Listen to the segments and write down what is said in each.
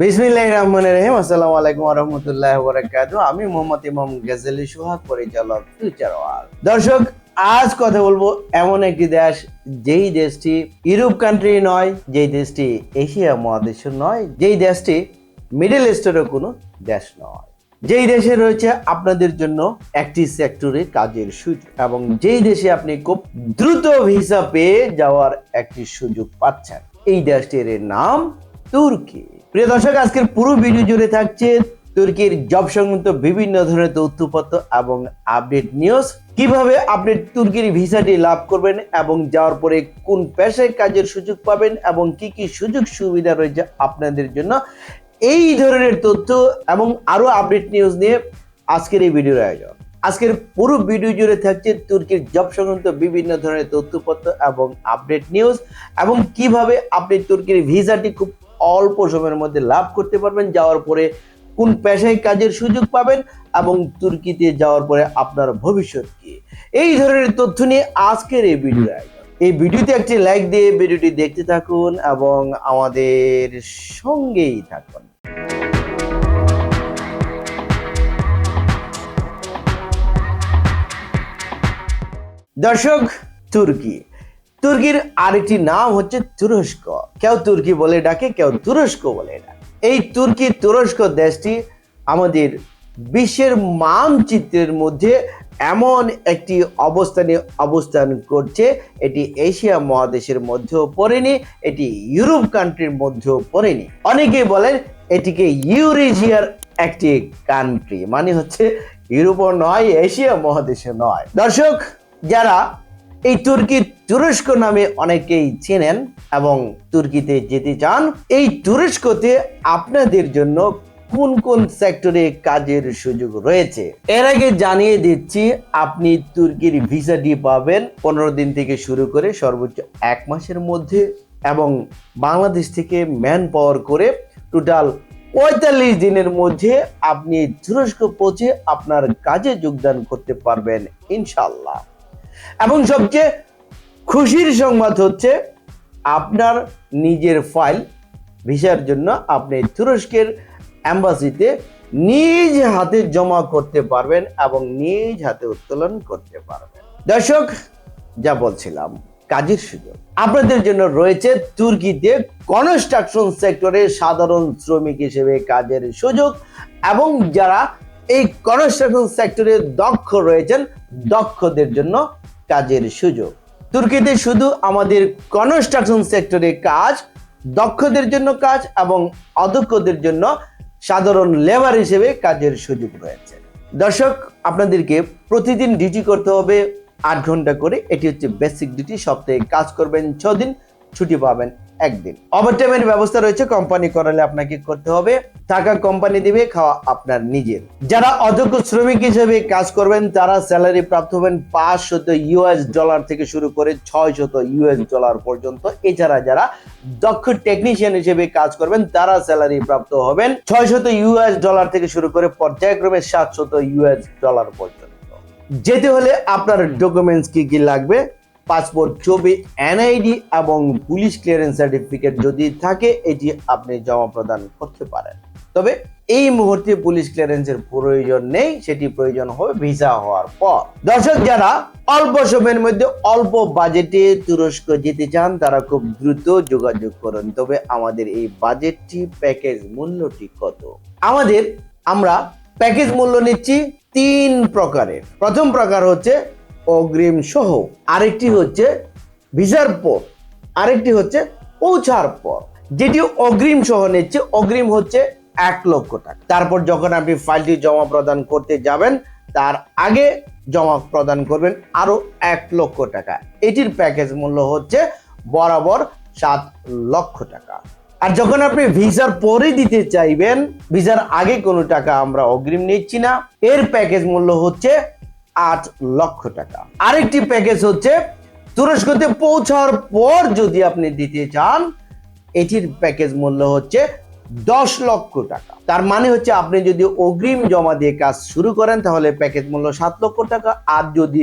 বিসমিল্লাহির রহমানির রহিম। আসসালামু আলাইকুম রাহমাতুল্লাহি ওয়া বারাকাতুহু। আমি মোহাম্মদ ইমাম গাজেলি সুহাগ, পরিচালক ফিউচার ওয়ার্ল্ড। দর্শক, আজ কথা বলব এমন একটি দেশ, যেই দেশটি ইউরোপ কান্ট্রি নয়, যেই দেশটি এশিয়া মহাদেশের নয়, যেই দেশটি মিডল ইস্টেরও কোনো দেশ নয়। যেই দেশে রয়েছে আপনাদের জন্য একটি সেক্টরে কাজের সুযোগ এবং যেই দেশে আপনি খুব দ্রুত ভিসা পেয়ে যাওয়ার একটি সুযোগ পাচ্ছেন। এই দেশটির নাম তুর্কি। প্রিয় দর্শক, আজকের পুরো ভিডিও জুড়ে থাকছে তুর্কির জব সংক্রান্ত বিভিন্ন ধরনের তথ্যপত্র এবং আপডেট নিউজ। কীভাবে আপনি তুর্কির ভিসাটি লাভ করবেন এবং যাওয়ার পরে কোন পেশায় কাজের সুযোগ পাবেন এবং কি কি সুযোগ সুবিধা রয়েছে আপনাদের জন্য, এই ধরনের তথ্য এবং আরও আপডেট নিউজ নিয়ে আজকের এই ভিডিওর আয়োজন। আজকের পুরো ভিডিও জুড়ে থাকছে তুর্কির জব সংক্রান্ত বিভিন্ন ধরনের তথ্যপত্র এবং আপডেট নিউজ এবং কীভাবে আপনি তুর্কির ভিসাটি খুব অল্প সময়ের মধ্যে লাভ করতে পারবেন। যাওয়ার পরে কোন পেশায় কাজের সুযোগ পাবেন এবং তুর্কিতে যাওয়ার পরে আপনার ভবিষ্যৎ কি? এই ধরনের তথ্য নিয়ে আজকের এই ভিডিও এই ভিডিওতে একটি লাইক দিয়ে ভিডিওটি দেখতে থাকুন এবং আমাদের সঙ্গেই থাকুন। দর্শক তুর্কি। তুর্কির আরেকটি নাম হচ্ছে তুরস্ক। কেউ তুর্কি বলে ডাকে, কেউ তুরস্ক বলে ডাকে। এই তুর্কি তুরস্ক দেশটি আমাদের বিশ্বের মানচিত্রের মধ্যে এমন একটি অবস্থানে অবস্থান করছে। এটি এশিয়া মহাদেশের মধ্যেও পড়েনি, এটি ইউরোপ কান্ট্রির মধ্যেও পড়েনি। অনেকেই বলেন এটিকে ইউরেশিয়ার একটি কান্ট্রি মানে হচ্ছে ইউরোপও নয়, এশিয়া মহাদেশে নয়। দর্শক, যারা এই তুর্কির তুরস্ক নামে অনেকেই চেনেন এবং তুর্কিতে যেতে চান। এই তুরস্কতে আপনাদের জন্য কোন কোন সেক্টরে কাজের সুযোগ রয়েছে? এর আগে জানিয়ে দিচ্ছি, আপনি তুর্কির ভিসাটি পাবেন পনেরো দিন থেকে শুরু করে সর্বোচ্চ এক মাসের মধ্যে এবং বাংলাদেশ থেকে ম্যান পাওয়ার করে টোটাল পঁয়তাল্লিশ দিনের মধ্যে আপনি তুরস্ক পৌঁছে আপনার কাজে যোগদান করতে পারবেন ইনশাল্লাহ এবং সবচেয়ে খুশির সংবাদ হচ্ছে আপনার নিজের ফাইল ভিসার জন্য আপনি তুরস্কের অ্যাম্বাসিতে নিজ হাতে জমা করতে পারবেন এবং নিজ হাতে উত্তোলন করতে পারবেন। দর্শক, যা বলছিলাম, কাজের সুযোগ। আপনাদের জন্য রয়েছে তুর্কিতে কনস্ট্রাকশন সেক্টরে সাধারণ শ্রমিক হিসেবে কাজের সুযোগ এবং যারা এই কনস্ট্রাকশন সেক্টরে দক্ষ রয়েছেন, দক্ষদের জন্য কাজের সুযোগ। তুর্কিতে শুধু আমাদের কনস্ট্রাকশন সেক্টরে কাজ, দক্ষদের জন্য কাজ এবং অদক্ষদের জন্য সাধারণ লেবার হিসেবে কাজের সুযোগ রয়েছে। দর্শক, আপনাদেরকে প্রতিদিন ডিউটি করতে হবে আট ঘণ্টা করে। এটি হচ্ছে বেসিক ডিউটি সপ্তাহে কাজ করবেন ছদিন দিন ছুটি পাবেন একদিন। ওভারটাইমের ব্যবস্থা রয়েছে কোম্পানি করালে আপনাকে করতে হবে। টাকা কোম্পানি দিবে, খাওয়া আপনার নিজের। যারা অযোগ্য শ্রমিক হিসেবে কাজ করবেন, তারা স্যালারি প্রাপ্ত হবেন পাঁচশত ইউএস ডলার থেকে শুরু করে ছয় শত ইউএস ডলার পর্যন্ত। এছাড়া যারা দক্ষ টেকনিশিয়ান হিসেবে কাজ করবেন, তারা স্যালারি প্রাপ্ত হবেন ছয় শত ইউএস ডলার থেকে শুরু করে পর্যায়ক্রমে সাত শত ইউএস ডলার পর্যন্ত। যেতে হলে আপনার ডকুমেন্টস কি কি লাগবে? পাসপোর্ট, ছবি এনআইডি এবং পুলিশ ক্লিয়ারেন্স সার্টিফিকেট যদি থাকে, এটি আপনি জমা প্রদান করতে পারেন। তবে এই মুহূর্তে পুলিশ ক্লিয়ারেন্সের প্রয়োজন নেই, সেটি প্রয়োজন হবে ভিসা হওয়ার পর। দর্শক, যারা অল্প সময়ের মধ্যে অল্প বাজেটে তুরস্ক যেতে চান, তারা খুব দ্রুত যোগাযোগ করুন। তবে আমাদের এই বাজেটটি প্যাকেজ মূল্যটি কত? আমাদের আমরা প্যাকেজ মূল্য নিচ্ছি তিন প্রকারের। প্রথম প্রকার হচ্ছে অগ্রিম সহ আরেকটি হচ্ছে ভিসার পর আরেকটি হচ্ছে পৌঁছার পর যেটি অগ্রিম সহ নিচ্ছে, অগ্রিম হচ্ছে এক লক্ষ টাকা। তারপর যখন আপনি ফাইলটি জমা প্রদান করতে যাবেন, তার আগে জমা প্রদান করবেন আরও এক লক্ষ টাকা। এটির প্যাকেজ মূল্য হচ্ছে বরাবর সাত লক্ষ টাকা। আর যখন আপনি ভিসার পরে দিতে চাইবেন, ভিসার আগে কোনো টাকা আমরা অগ্রিম নিচ্ছি না। এর প্যাকেজ মূল্য হচ্ছে আট লক্ষ টাকা। আরেকটি প্যাকেজ হচ্ছে, তুরস্কতে পৌঁছার পর যদি আপনি দিতে চান, এটির প্যাকেজ মূল্য হচ্ছে দশ লক্ষ টাকা। তার মানে হচ্ছে আপনি যদি অগ্রিম জমা দিয়ে কাজ শুরু করেন, তাহলে প্যাকেজ মূল্য সাত লক্ষ টাকা। আর যদি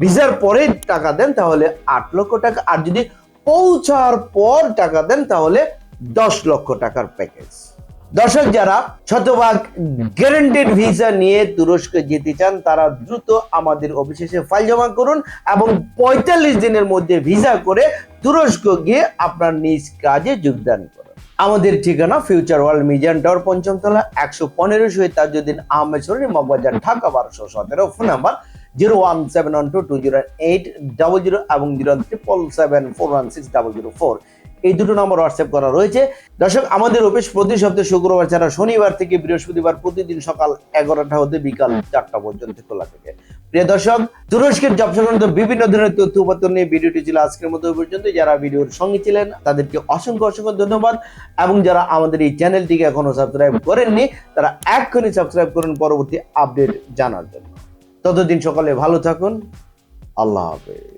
ভিসার পরে টাকা দেন, তাহলে আট লক্ষ টাকা। আর যদি পৌঁছার পর টাকা দেন, তাহলে দশ লক্ষ টাকার প্যাকেজ দর্শক যারা শতভাগ গ্যারেন্টেড ভিসা নিয়ে তুরস্কে যেতে চান, তারা দ্রুত আমাদের অফিসে ফাইল জমা করুন এবং পঁয়তাল্লিশ দিনের মধ্যে ভিসা করে তুরস্ক গিয়ে আপনার নিজ কাজে যোগদান করুন। আমাদের ঠিকানা ফিউচার ওয়ার্ল্ড মিজান টাওয়ার পঞ্চম তলা একশো পনেরো শহীদ তাজুদ্দিন আহমেদ সরি মগবাজার, ঢাকা, বারোশো সতেরো, phone number zero one seven one two two zero eight double zero এবং zero triple seven four one six double zero four. এই দুটো নম্বর হোয়াটসঅ্যাপ করা রয়েছে। দর্শক, আমাদের অফিস প্রতি সপ্তাহে শুক্রবার ছাড়া শনিবার থেকে বৃহস্পতিবার প্রতিদিন সকাল এগারোটা হতে বিকাল চারটা পর্যন্ত খোলা থাকে। প্রিয় দর্শক, তুরস্কের জব সংক্রান্ত বিভিন্ন ধরনের তথ্য উপাত্ত নিয়ে ভিডিওটি ছিল আজকের মতো পর্যন্ত। যারা ভিডিওর সঙ্গে ছিলেন, তাদেরকে অসংখ্য অসংখ্য ধন্যবাদ। এবং যারা আমাদের এই চ্যানেলটিকে এখনও সাবস্ক্রাইব করেননি, তারা এক্ষুনি সাবস্ক্রাইব করুন পরবর্তী আপডেট জানার জন্য। ততদিন সকালে ভালো থাকুন। আল্লাহ হাফেজ।